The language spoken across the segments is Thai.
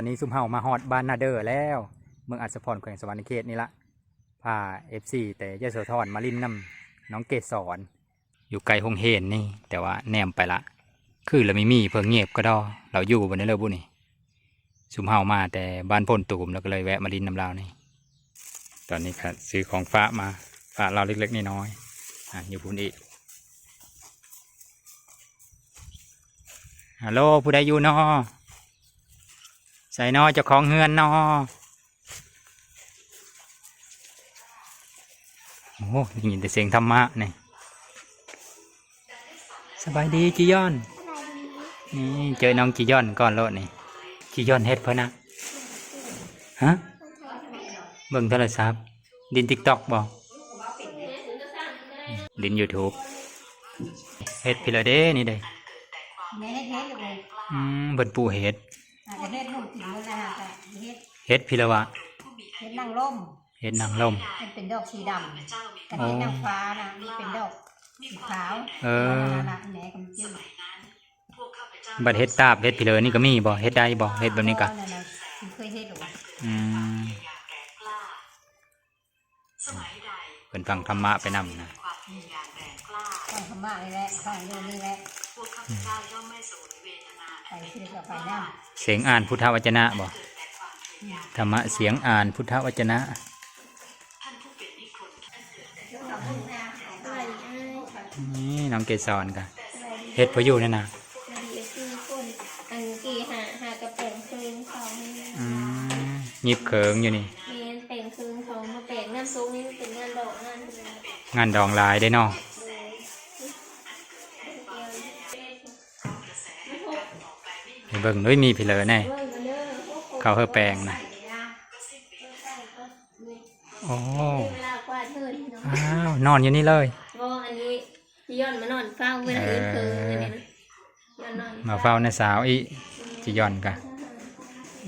อนนี้ซุมเฮามาฮอดบ้านนาเดอร์แล้ว เมืองอัศพรแขวงสวรรณเขตนี่ละพาเอฟซีแต่ยะโสธรมาลินน้ำน้องเกศรอยู่ไกลหงเฮนนี่ แต่ว่าแนมไปละ คือเราไม่มีเพิ่งเงียบก็ดอเราอยู่บนนี้เลยบุนี่ซุมเฮามาแต่บ้านพ่นตูมแล้วก็เลยแวะมาลินน้ำเรานี่ ตอนนี้ครับซื้อของฟ้ามาฟ้าเราเล็กๆน้อยๆอะอยู่พุ่นอีกฮัลโหลผู้ใดอยู่นอใส่นอเจ้าของเฮือนนอโอ้โหได้ยินแต่เสียงธรรมะนี่สบายดีจียอนนี่เจอน้องจียอนก่อนโลดนี่จียอนเฮ็ดเพิ่นนะฮะเบิ่งโทรศัพท์ดินติ๊กต็อกบ่ดินยูทูบเฮ็ดพิลาเด้นี่เด้แม่เฮ็ดเฮ็ดเลยอืมเบิ่นปูเฮ็ด อาจจะเฮ็ดลูกกินเลยนะฮะแต่เฮ็ดเฮ็ดพิลาวะเฮ็ดนางร่มเฮ็ดนางลม มันเป็นดอกสีดำแต่เฮ็ดนางฟ้านะนี่เป็นดอกสีขาวเออ นั่นน่ะแหนกำจืดบัดเฮ็ดตาบเฮ็ดพิเลอนี่ก็มีบ่เฮ็ดได้บ่เฮ็ดแบบนี้ก็นั่นน่ะเคยเฮ็ดหรออืมเพิ่นฟังธรรมะไปนำนะต้องธรรมะนี่แหละฟังเรื่องนี้แหละไปซื้อกับไปน้ำเสียงอ่านพุทธวจนะบ่ธรรมะเสียงอ่านพุทธวจนะนี่น้องเกศรก็เฮ็ดพออยู่นั่นน่ะดีคือคนอันกี่หาหากระแปลงคืนเขาให้อืมหยิบเขิงอยู่นี่เมียนแปลงคืนเขามาแปลงน้ำซุปนี่มันเป็นงานดอกงานเป็นอะไรงานดองลายได้เนาะ เลยเดียวให้เบิ่งด้วยมีพิเลอแน่เบิ่งกันเด้อเขาเฮอแปลงนะโอ้เวลากวาดเทินเนาะอ้าวนอนอยู่นี่เลยบ่อันนี้ย้อนมานอนเฝ้าเวลาอื่นเคิงอันนี้นะย้อนนอนมาเฝ้าในสาวอีจิยอนกะ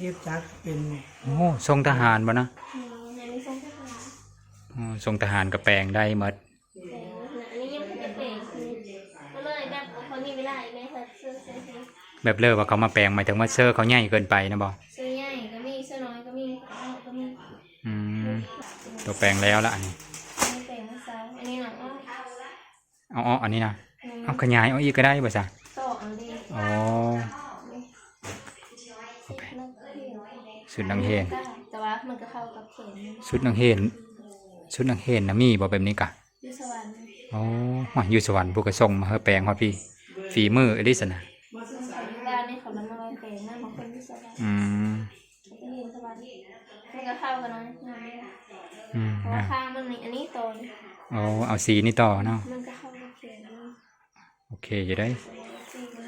เย็บจักเป็นโอ้ทรงทหารบ่นะอืมอันนี้ทรงทหารอ๋อทรงทหารกับแปลงได้หมด แบบเลิกว่าเขามาแปลงหมายถึงว่าเสื้อเขาใหญ่เกินไปนะบ่เสื้อใหญ่ก็มีเสื้อน้อยก็มีเอาก็มีอืมตัวแปลงแล้วละอันนี้อันนี้แต่งเช้าอันนี้หนังอ้อเอาเอาอันนี้นะเอาขยายเอาอีกก็ได้บ่ซะต่อเอาดีอ๋อเอาไปสุดนังเฮนแต่ว่ามันก็เข้ากับเข็มสุดนังเฮนสุดนังเฮนนะมีบ่แบบนี้กะยูสวรรค์อ๋อว่าอยู่สวรรค์ผู้ก็ส่งมาเฮอแปลงฮอดพี่ฝีมืออลิสนะ อืมเขาจะเห็นสวรรค์มันก็เข้ากันเนาะงานนี้อืมเพราะว่านะข้างมันนี่อันนี้ตอนอ๋อเอาสีนี่ต่อเนาะมันก็เข้ากับเข็มโอเคอยู่ได้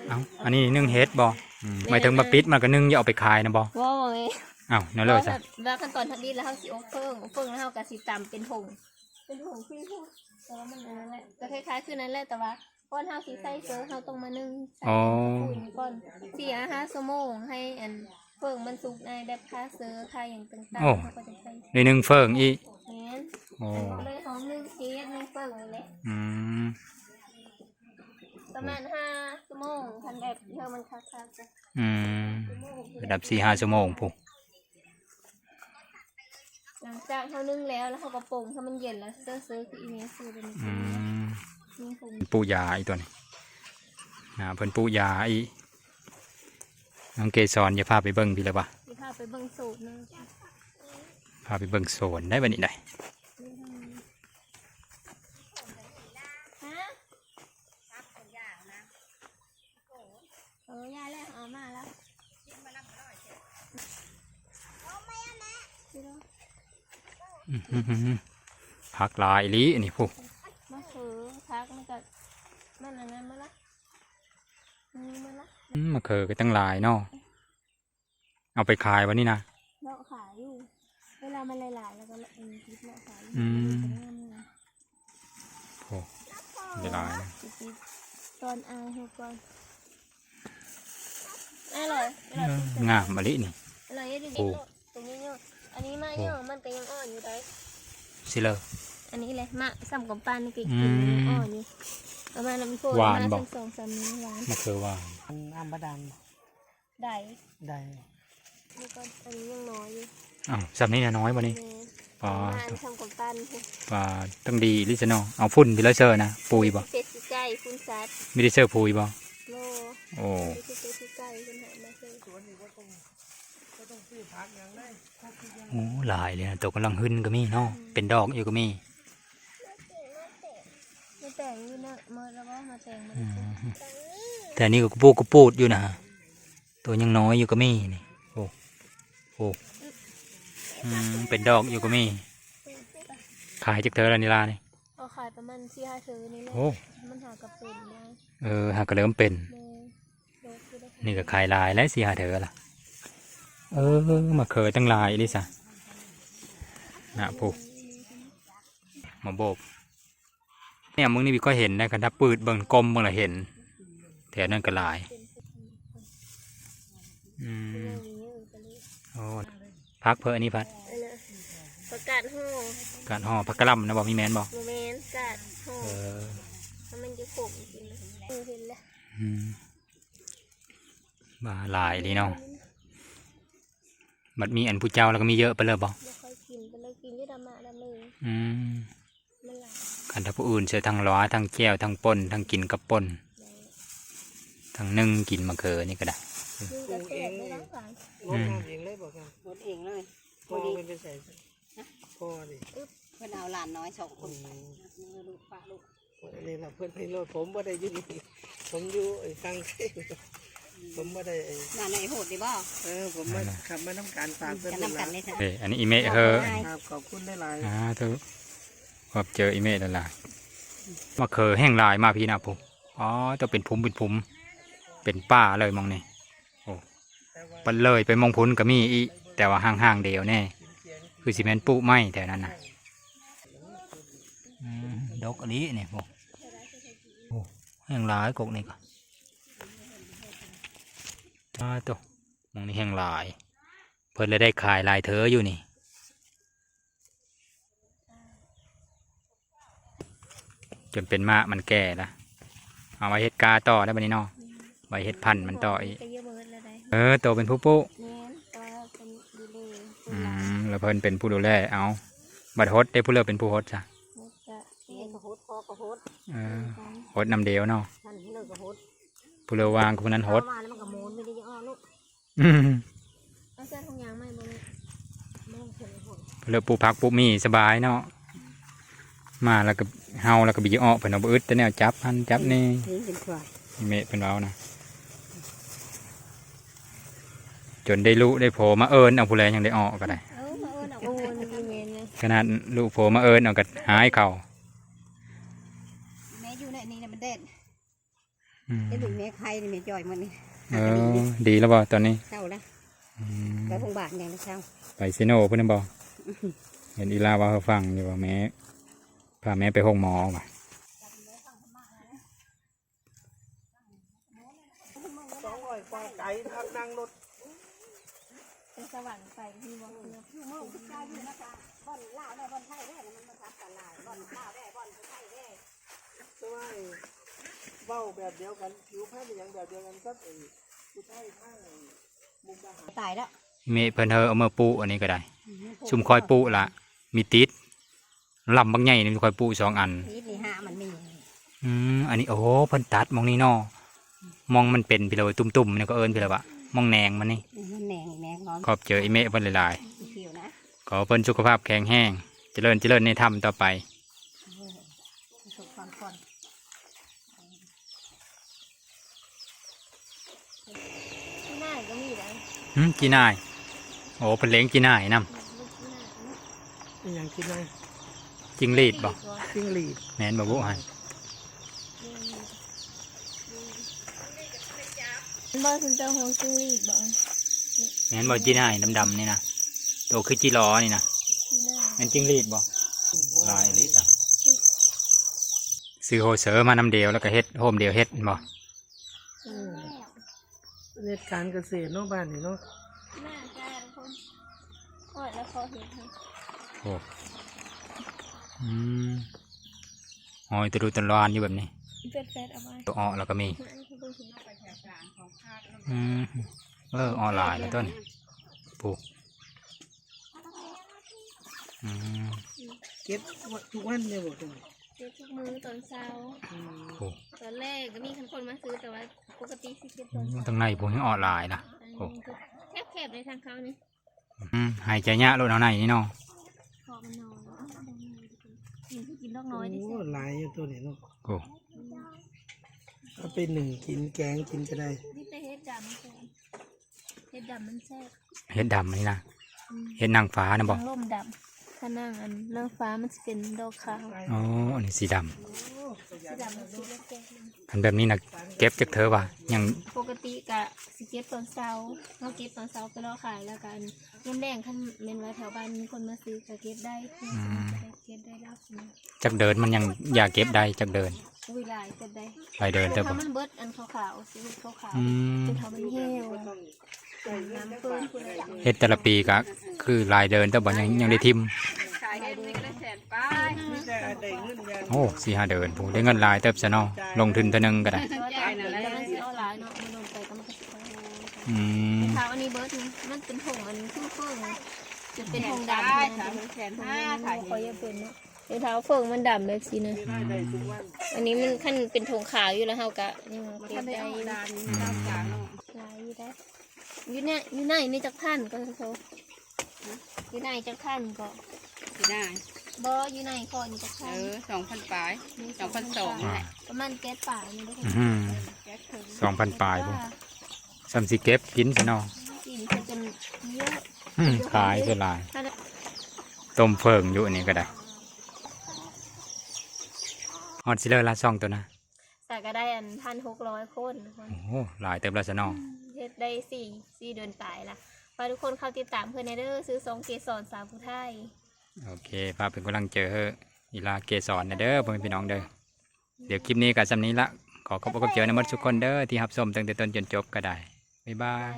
เอาอันนี้นึ่งเฮ็ดบ่อืมหมายถึงมาปิดมันก็นึ่งอย่าเอาไปขายนะบ่ว้าวไงอ้าวนั่นเลยจ้ะว่าขั้นตอนทัดดีแล้วเขาสิโอเฟิงโอเฟิงแล้วเขาก็สิตำเป็นผงเป็นผงคือพูดแต่ว่ามันอันนั้นแหละก็คล้ายๆคือนั้นแหละแต่ว่าก้อนเฮาสิใส่เกลือเฮาต้องมานึ่งใส่ อ๋อ ปุ๋ยนี่ก่อนสี่อาห้าชั่วโมงให้อัน เฟิงมันสุกในแบบค่าเสือค่าอย่างต่างๆเขาก็จะใส่ในนึ่งเฟิงอีกแม่นโอ้อันก็เลยหอมนึ่งเค้กนึ่งเฟิงเลยแหละอืมประมาณห้าชั่วโมงทันแบบเธอมันคักๆจะอืมชั่วโมงระดับสี่ห้าชั่วโมงปุ๊หลังจากเขานึ่งแล้วแล้วเขาก็ปรุงให้มันเย็นแล้วเสื้อซื้อคืออีเมลซื้อเป็นอืมมีผงปูยาอีตัวนี้นะเพิ่นปูยาอี น้องเกสรอย่าพาไปเบิ่งพี่เลยปะที่พาไปเบิ่งสูตรนึงพาไปเบิ่งโซนได้บัดนี้ได้ฮะเออยายแล้วเอามาแล้วอื้อหือหือหือผักหลายอีหลีอันนี้ผู้มะเขือพักมันก็มันอันนั้นมาละนี่มาละอื มมะเขือก็ตั้งหลายเนาะเอาไปขายวันนี้นะเลาะขายอยู่ เวลามันหลายๆแล้วก็เลาะเองคิดเลาะขายอยู่อืมเป็นงามเลยโอ้ได้หลายนะคิดๆตอนอายเขาก่อนอร่อยอเอร่อยองามมะลินี่อร่อยดีโอ้ๆตรงนี้เนาะอันนี้มาเนาะมันก็ยังอ่อนอยู่ได้สิเลยอันนี้เลยมะซ้ำกับปานนี่ก็อืกินมอ่อนอยู่ ประมาณน้ำโพดหวานมาบ่สักสองสามนิ้วหวานมะเขือหวานน้ำบาดาลได้ได้นี่ก็อันนี้ยังน้อยอยู่อ้าวสำนี้น่ะน้อยบ่นี่แม่ปลาประมาณทำกับตันเพิ่นปลาต้องดีลิซะเนาะเอาฝุ่นไปเลยเซอร์นะปุยบ่เจ็ดสิใกล้คุณซัดไม่ได้เซอร์ปุยบ่โลโอ้นี่คือเจ็ดสิใกล้คุณหามาเลยสวนนี่ก็ต้องก็ต้องซื้อผักอย่างได้โหหลายเลยนะตัวกำลังหึนก็มีเนาะเป็นดอกอยู่ก็มีมา แต่งอยู่นะมาแล้วว่ามาแต่งมันอืมแต่อันนี่ก็กระปูกระปูดอยู่นะตัวยังน้อยอยู่ก็มีนี่โอ้โอ้อืมเป็นดอกอยู่ก็มี ขายจากเธอแล้วนี่ล่ะนี่เอาขายประมาณสี่ห้าเธอนี่แหละโอ้มันหากระเป็นนะเออหากระเริ่มเป็นแม่โลคือได้นี่ก็ขายลายและสีหาเธอละเออมาเคยตั้งลายลิซ่ะนะผูมาโบก เนี่ยมึงนี่พี่ก็เห็นนะคันถ้าปืดเบิ่งกลมเบิ่งละเห็น แถวนั้นก็ลายอืมเรื่องนี้เออก็เลยโอ้พักเพออันนี้พัดเออนะประกาศห้องการห่อพักกระหลำนะบอกมีแมนบอกโมเมนต์กาดห้องเออถ้ามันจะขมจริงนะเออเห็นแล้วอืมบาหลายดีเนาะบัดมีอันผู้เจ้าแล้วก็มีเยอะไปเลยบอกไม่ค่อยกินไปเลยกินที่ดำมาดำเลยอืม มันหลายคันถ้าผู้อื่นเสียทั้งล้อทั้งแก้วทั้งป่นทั้งกินกับป่นทั้งนึ่งกินมะเขือนี่ก็ได้ยิ่งกระแทกไม่ร้องหวานลงน้ำเองเลยบอกกันหมดเองเลยพ่อเป็นไปใส่พ่อดิเพื่อนเอาหลานน้อยสองคนไปมือลูกป้าลูกอันนี้เราเพื่อนให้รถผมว่าได้อยินผมอยู่ไอ้ฟังผมว่าได้ไอ้หลานไหนโหดดีบ่เออผมมาขับมาน้ำการฝากเพื่อนจะเป็นนำหกัลานนเลยค่ะเอ้ยอันนี้อีเมะเฮอครับขอบคุณได้หลายอ่าทุ กพบเจออีเมะแล้วล่ะมะเขือแห้งลายมาพี่นะผมอ๋อจะเป็นพุ่มเป็นพุ่มเป็นป้าเลยมองนี่โอ้ปันเลยไปมองพุ้นก็มีอีแต่ว่าห่างๆเดียวแน่คือซีเมนต์ปุไม้แถวนั้นนะดอกอันนี้เนี่ยผมโอ้แห้งลายกกนี่ก็อ่าตัวมองนี่แห้งลาย เพิ่นเลยได้ขายลายเธออยู่นี่ จนเป็นมากมันแก่ละเอาไว้เฮ็ดกาต่อได้บัดนี้เนาะไว้เฮ็ดพันธุ์มันต่ออีกก็เยอะเบิดแล้วได้เออโตเป็นผู้ปุ๊แม่นตัวเป็นดีเลยอืมแล้วเพิ่นเป็นผู้ดูแลเอาบัดฮดได้ผู้เลือกเป็นผู้ฮดจ้ะแล้วก็เองก็โหดพอก็โหดเออฮดนำเดียวเนาะท่านเลิกก็โหดผู้เลือกวางคนนั้นฮด เอามาแล้วมันก็โมนไม่ได้ยังอ้อลูกอืมเอาเสื้อทงยางไหมบ่แม่ไม่ต้องเห็นโหดผู้เลือกปลูกผักปลูกมีสบายเนาะมาแล้วก็ เฮาแล้วก็บีออกเพิ่นเอาบ่อึดแต่แนวจับหันจับนี่นี่เป็นควายเมะเพิ่นเว้านะจนได้รู้ได้โผล่มาเอิญเอาผู้แลยังได้ออกก็ได้เอามาเอิ้นเอาโอ้มันมีเมนไงขนาดลูกโผล่มาเอิญเอาก็หายเข่าแม่อยู่ในนี่นะมันเด็ดอืมไอ้ลูกแม่ใครนี่แม่จ่อยมันนี่เออดีแล้วบ่ตอนนี้เศร้าละอืมไปพงบาทอย่างละเศร้าไปซิโนเพื่อนบ่เห็นอีลาว่าเขาฟังอยู่ว่าแม่ พาแม่ไปห้องหมอว่ะสองร้อยกว่าไก่ทับนั่งรถเป็นสวรรค์ไปมีบ่เนาะบ่อนลาวได้บ่อนไทยได้มันมาทับกันหลายบ่อนลาวได้บ่อนไทยได้แต่ว่าไอ้เว้าแบบเดียวกันผิวพรรณอย่างแบบเดียวกันกับไอ้ผู้ชายข้างมุกดาหารตายแล้วเมเพิ่นเฮอเอามาปูอันนี้ก็ได้ ซุ่มคอยปูละมีติด ลำบางใหญ่นี่มีคอยปูสองอันนี่นี่ห้ามันมีอืมอันนี้โอ้โหเพิ่นตัดมองนี่นอมองมันเป็นพี่เลยตุ่มๆนี่ก็เอิญพี่เลยว่ามองแหนงมันนี่นี่แหนงแหนงหอมขอบเจออีเมะเพิ่นหลายผิวนะๆขอเพิ่นสุขภาพแข็งแรงเจริญเจริญในธรรมต่อไปสุกความคนที่หน้าก็มีแล้วหึจีนาย โอ้เพิ่นเลี้ยงจีนายนํลูกที่หน้าเนาะนี่อย่างคิดไง จิงลีดบ่จิ้งหรีดแม่นบ่บุหันมันบ่คุณเจ้าของจิ้งหรีดบ่แม่นบ่จีนายดำๆนี่นะโตคือจีรอนี่นะที่หน้าแม่นจิงลีดบ่ลายลิดอะซื้อโฮเซอร์มานำเดียวแล้วก็เฮ็ดโฮมเดียวเฮ็ดบ่เน็ตการเกษตรเนาะบ้านนี่เนาะหน้าจ้าทุกคนโอ้ยแล้วเขาเห็นค่ะโอ้ อืมหอยตะดูตะลานอยู่แบบนี้เป็ดแฟดเอาไว้ตัวอ้อแล้วก็มีให้เขาดูสิอืมเออออนไลน์แล้วต้นโอ้อืมเก็บทุกวันเลยบ่ตรงเก็บทุกมื้อตอนเช้าอืมโอ้ตอนแรกก็มีคนมาซื้อแต่ว่าปกติสิเก็บตอนเช้าตั้งในผมยังออนไลน์นะโอ้แคบๆในทางเขานี่อืมหายใจยะโลดเอาในนี่เนาะพอมันน้อย กินที่กินดอกน้อยดิโอ้หลายอยู่ตัวนี้เนาะโอ้เอาไปหนึ่งกินแกงกินก็ได้นี่แต่เฮ็ดดำแซ่บเฮ็ดดำมันแซ่บเฮ็ดดำนี่นะเฮ็ดนางฟ้านะบอกนางร่มดำ ถ้านั่งอันนางฟ้ามันจะเป็นดอกขาวอ๋อ อันนี้สีดสีดำมันสีเล็กแก่ำคันแบบนี้นะเก็บจากเธอว่ะยังปกติกะสิเก็บตอนเช้าเราเก็บตอนเช้าไปรอขายแล้วกันยามแรงคันเมนไว้แถวบ้านมีคนมาซื้อก็เก็บได้เก็บได้รับนะจากเดินมันยังอยากเก็บได้จากเดินอุ้ยหลายเก็บได้ไปเดินแต่แต่บ่ถ้ามันเบิดอันขาวๆสีขาวอืมๆเป็นเขามันเหี่ยวน้ำ เปื้อนคุณอะไรเฮ็ดแต่ละปีก็คือลายเดินแต่บ่ยังยังได้ทิมขายเฮ็ดนี่ก็ได้แสนป้าไม่ได้ได้เงินอย่างโอ้สี่ห้าเดินผู้ได้เงินหลายเติบซะเนาะลงทุนเท่านึงก็ได้ก็ได้แต่มันสิเอาหลายเนาะมันลงไปก็มันก็สิเอาอืมเท้าอันนี้เบิร์ดนี่มันเป็นผงอันคือเฟิงจะเป็นผงดำได้นะสามแสนผงห้านี้ขายเขาจะเป็นเนาะ เท้าเฟิงมันดำแบบสีนะได้ได้ทุกวันอันนี้มันขั้นเป็นผงขาวอยู่แล้วเฮากะยังเก็บได้ได้เอาดานดาวกลางเนาะหลายอยู่ได้อยู่เนี่ยอยู่ไหนนี่จักพันก็โซอยู่ไหนจักพันก็สิได้ บ่อยู่ไหนก่อนจักเอพันอสองพันปลาย สองพันสองอ่าประมาณแก๊สป่านี่ได้อืมแก๊สถึงสองพันปลายพุ่นซ้ำสิเก็บกินซะเนาะกินจะจนเยอะอืมขายคือหลายถ้าได้ต้มเพิงอยู่อันนี้ก็ได้ ฮอดสิเลอร์ละซองตัวนะแต่ก็ได้อันพันหกร้อยคนโอ้หลายเต็มแล้วะเนาะเฮ็ดได้สี่สี่เดือนปลายละฝากทุกคนเข้าติดตามเพื่อนในเด้อซื้อสองเกสรสาวผู้ไทย โอเคฝากเป็นกำลังเจออีลาเกสรในเด้อพ่อแม่พี่น้องเด้อเดี๋ยวคลิปนี้กับสำนี้ละขอขอบคุณเจอในมดทุกคนเด้อที่รับชมตั้งแต่ต้นจนจบก็ได้บ๊ายบาย